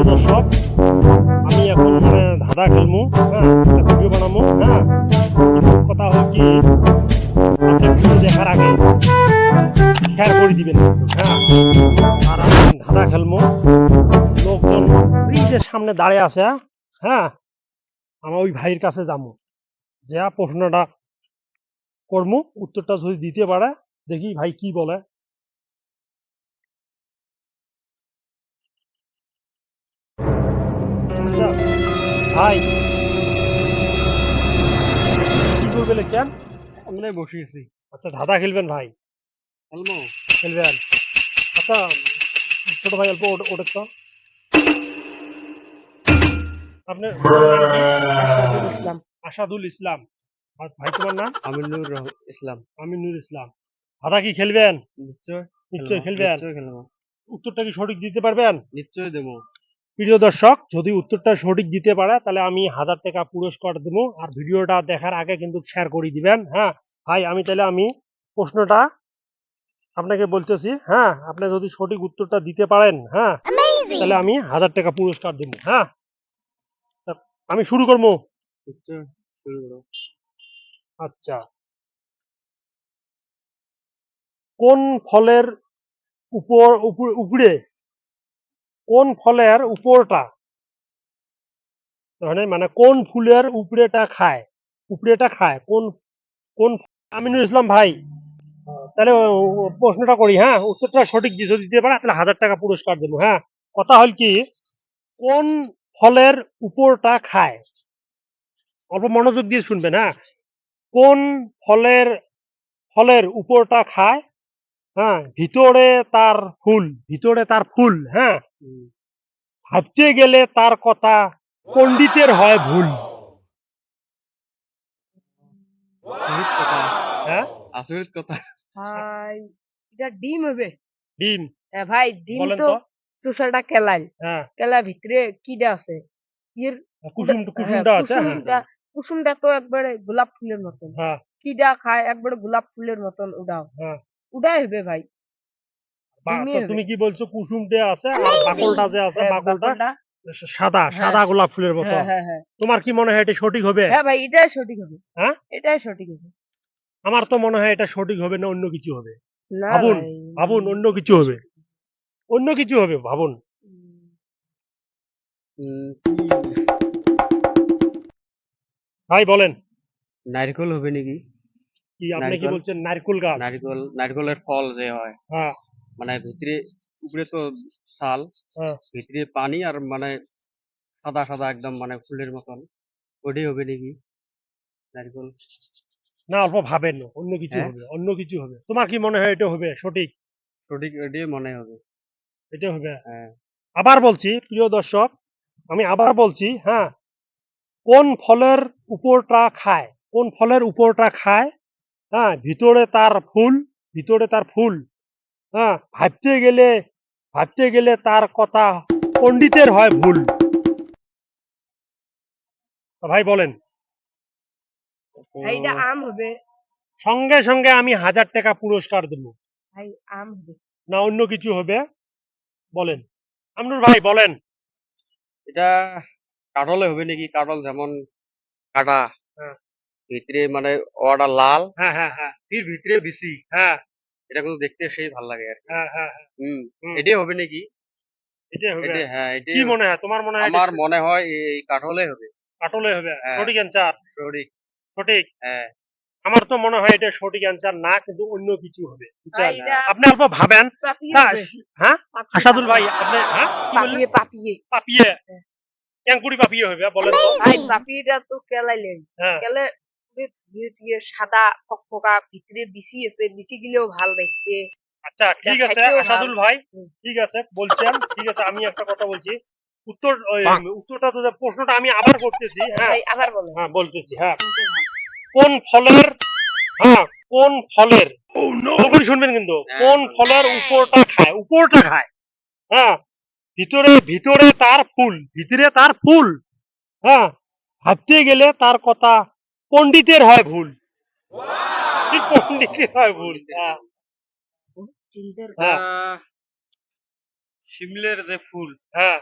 প্রিয় দর্শক, আমি এখন মানে ধাঁধা খেলমু হ্যাঁ ভিডিও বানামু হ্যাঁ। কথা কি দেখার আগে শেয়ার করে দিবেন হ্যাঁ। আর আমি ধাঁধা খেলমু। লোকজন ব্রিজের সামনে দাঁড়িয়ে আছে হ্যাঁ আমার ওই ভাইয়ের কাছে যাব যা প্রশ্নটা করমু, উত্তরটা যদি দিতে পারে, দেখি ভাই কি বলে। ভাই। কি করবে লিখছেন আমরা বসে আছি আচ্ছা ধাঁধা খেলবেন ভাই। খেলব? খেলবেন। আচ্ছা ছোট ভাই অল্প তো। আপনার ইসলাম। আসাদুল ইসলাম। আর ভাই তোমার নাম? আমিনুর ইসলাম। আমিনুর ইসলাম। ধাঁধা কি খেলবেন? নিশ্চয় নিশ্চয়ই খেলব, খেলবেন। উত্তরটা কি সঠিক দিতে পারবেন? নিশ্চয় দেবো। প্রিয় দর্শক যদি উত্তরটা সঠিক দিতে পারে তাহলে আমি হাজার টাকা পুরস্কার দেবো আর ভিডিওটা দেখার আগে কিন্তু শেয়ার করে দিবেন হ্যাঁ? ভাই আমি তাহলে আমি প্রশ্নটা আপনাকে বলতেছি হ্যাঁ? আপনি যদি সঠিক উত্তরটা দিতে পারেন হ্যাঁ? তাহলে আমি হাজার টাকা পুরস্কার দেবো হ্যাঁ? আমি শুরু করব? নিশ্চয় শুরু করো। আচ্ছা। কোন ফলের উপর উপর- উপরে কোন ফলের উপরটা? মানে কোন ফুলের উপরেটা খায়? উপরেটা খায়। কোন কোন আমিনুল ইসলাম ভাই, তাহলে প্রশ্নটা করি হ্যাঁ? উত্তরটা সঠিক যদি দিতে পারে, তাহলে হাজার টাকা পুরস্কার দেবো হ্যাঁ? কথা হল কি, কোন ফলের উপরটা খায়? অল্প মনোযোগ দিয়ে শুনবেন হ্যাঁ? কোন ফলের ফলের উপরটা খায়? হ্যাঁ ভিতরে তার ফুল ভিতরে তার ফুল হ্যাঁ। ভাবতে গেলে তার কথা পণ্ডিতের হয় ভুল। হ্যাঁ? আসরিত কথা। ভাই এটা ডিম হবে। ডিম। হ্যাঁ ভাই ডিম বলেন তো তো। চুষাটা কেলাই হ্যাঁ। কেলা ভিতরে কিডা আছে? হ্যাঁ, কুসুমটা আছে হ্যাঁ। কুসুমটা তো একবারে গোলাপ ফুলের মতন। হ্যাঁ। কিডা খায় একবারে গোলাপ ফুলের মতন উড়াও। হ্যাঁ। উড়াই হবে ভাই। তুমি কি বলছো কুসুমটা আছে আর বাকলটা যে আছে হ্যাঁ, বাকলটা। সাদা হ্যাঁ। সাদা গোলাপ ফুলের মতো। হ্যাঁ হ্যাঁ হ্যাঁ। তোমার কি মনে হয় এটা সঠিক হবে? হ্যাঁ ভাই এটাই সঠিক হবে। হ্যাঁ? এটাই সঠিক হবে। আমার তো মনে হয় এটা সঠিক হবে না অন্য কিছু হবে। ভাবুন, ভাবুন অন্য কিছু হবে। অন্য কিছু হবে ভাবুন। ভাই বলেন। নারকেল হবে নাকি? কি আপনি কি বলছেন? নারকুল গাছ? নারকেল নারকেলের ফল যে হয়। হ্যাঁ। মানে ভিতরে উপরে তো ছাল হ্যাঁ। ভিতরে পানি আর মানে সাদা সাদা একদম মানে ফুলের মতন। ওটাই হবে নাকি? নারকেল? না অল্প ভাবেন অন্য কিছু হ্যাঁ? হবে অন্য কিছু হবে। তোমার কি মনে হয় এটা হবে? সঠিক? সঠিক ওটাই মনে হবে। এটা হবে? হ্যাঁ। আবার বলছি প্রিয় দর্শক আমি আবার বলছি হ্যাঁ কোন ফলের উপরটা খায়? কোন ফলের উপরটা খায়? হ্যাঁ ভিতরে তার ফুল ভিতরে তার ফুল। হ্যাঁ ভাবতে গেলে ভাবতে গেলে তার কথা পণ্ডিতের হয় ভুল। ভাই বলেন। ভাই আম হবে। সঙ্গে সঙ্গে আমি হাজার টাকা পুরস্কার দেব। ভাই আম হবে। না অন্য কিছু হবে? বলেন। আমনুর ভাই বলেন। এটা কাঠলে হবে নাকি? কাঠল যেমন কাটা। হ্যাঁ। ভিতরে মানে ওটা লাল। হ্যাঁ হ্যাঁ হ্যাঁ ভিতরে বেশি হ্যাঁ। এটা কিন্তু দেখতে সেই ভালো লাগে আর হ্যাঁ হ্যাঁ হ্যাঁ, হুম। এটাই হবে নাকি? এটাই হবে। এটা হ্যাঁ এটাই কি মনে হয়? তোমার মনে হয় আমার মনে হয় এই কাঠলে হবে। কাটলে হবে। হ্যাঁ। সঠিক অ্যান্সার সঠিক। সঠিক। হ্যাঁ। আমার তো মনে হয় এটা সঠিক অ্যান্সার না কিন্তু অন্য কিছু হবে? আপনি অল্প ভাবেন। পাপিয়ে হবে হ্যাঁ? আসাদুল ভাই আপনি হ্যাঁ? কি বললেন? পাপিয়ে পাপিয়ে। পাপিয়ে। ক্যাঙ্কুড়ি পাপিয়ে হবে বলেন তো। ভাই পাপিয়েটা তো কেলাইলেন। হ্যাঁ। কেলে পুরো ধুয়ে ধুয়ে সাদা ফকফকা ভিতরে আছে গিলেও ভালো দেখতে। আচ্ছা ঠিক আছে আসাদুল ভাই ঠিক আছে বলছেন ঠিক আছে আমি একটা কথা বলছি। উত্তর উত্তরটা তো প্রশ্নটা আমি আবার করতেছি হ্যাঁ। আবার বলেন। হ্যাঁ বলতেছি হ্যাঁ। কোন ফলের হ্যাঁ কোন ফলের ভালো শুনবেন কিন্তু কোন ফলের উপরটা খায় উপরটা খায় হ্যাঁ। ভিতরে ভিতরে তার ফুল ভিতরে তার ফুল হ্যাঁ। ভাবতে গেলে তার কথা পণ্ডিতের হয় ভুল। পণ্ডিতের হয় ভুল? হ্যাঁ। হ্যাঁ। শিমলের যে ফুল। হ্যাঁ?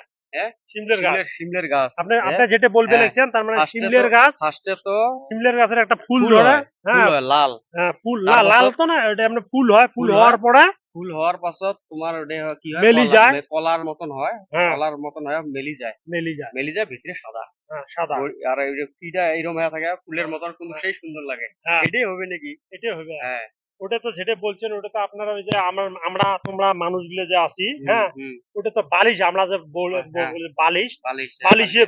শিমলের গাছ। শিমলের শিমলের গাছ আপনি আপনি যেটা বলবেন। তার মানে শিমলের গাছ ফার্স্টে তো শিমলের গাছের একটা ফুল ধরে। হ্যাঁ। লাল। হ্যাঁ, ফুল লাল লাল তো না এটা ফুল হয় ফুল হওয়ার পরে ফুল হওয়ার পাছত তোমার কি হয়? মেলি যায়। কলার মতন হয়। কলার মতন হয় মেলি যায়। মেলি যায়। মেলি যায় ভিতরে সাদা। সাদা। আর এই যে কিটা এইরকম হয়ে থাকে ফুলের মতন কিন্তু সেই সুন্দর লাগে। হ্যাঁ। এটাই হবে নাকি? এটাই হবে। হ্যাঁ। ওটা তো যেটা বলছেন ওটা তো আপনারা ওই যে আমরা আমরা তোমরা মানুষগুলো যে আছি হ্যাঁ ওটা তো বালিশ আমরা যে হ্যাঁ। বালিশ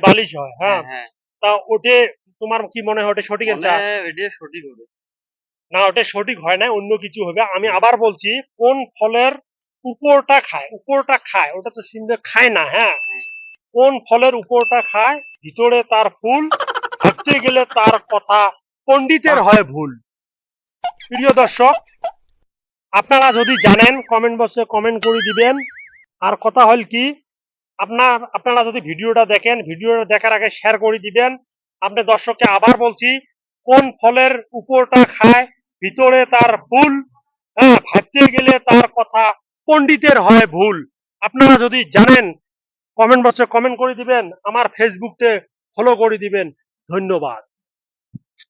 বালিশ হয় হ্যাঁ হ্যাঁ। তা ওটে তোমার কি মনে হয় ওটা সঠিক হয় এটা সঠিক হবে। না ওটা সঠিক হয় না অন্য কিছু হবে। আমি আবার বলছি কোন ফলের উপরটা খায় উপরটা খায় ওটা তো সিমলে খায় না হ্যাঁ। কোন ফলের উপরটা খায় ভিতরে তার ফুল ভাবতে গেলে তার কথা পণ্ডিতের হয় ভুল। প্রিয় দর্শক, আপনারা যদি জানেন কমেন্ট বক্সে কমেন্ট করে দিবেন। আর কথা হল কি, আপনার, আপনারা যদি ভিডিওটা দেখেন, ভিডিওটা দেখার আগে শেয়ার করে দিবেন। আপনি দর্শককে আবার বলছি, কোন ফলের উপরটা খায়, ভিতরে তার ফুল হ্যাঁ ভাবতে গেলে তার কথা পণ্ডিতের হয় ভুল। আপনারা যদি জানেন কমেন্ট বক্সে কমেন্ট করে দিবেন আমার ফেসবুকতে ফলো করে দিবেন। ধন্যবাদ।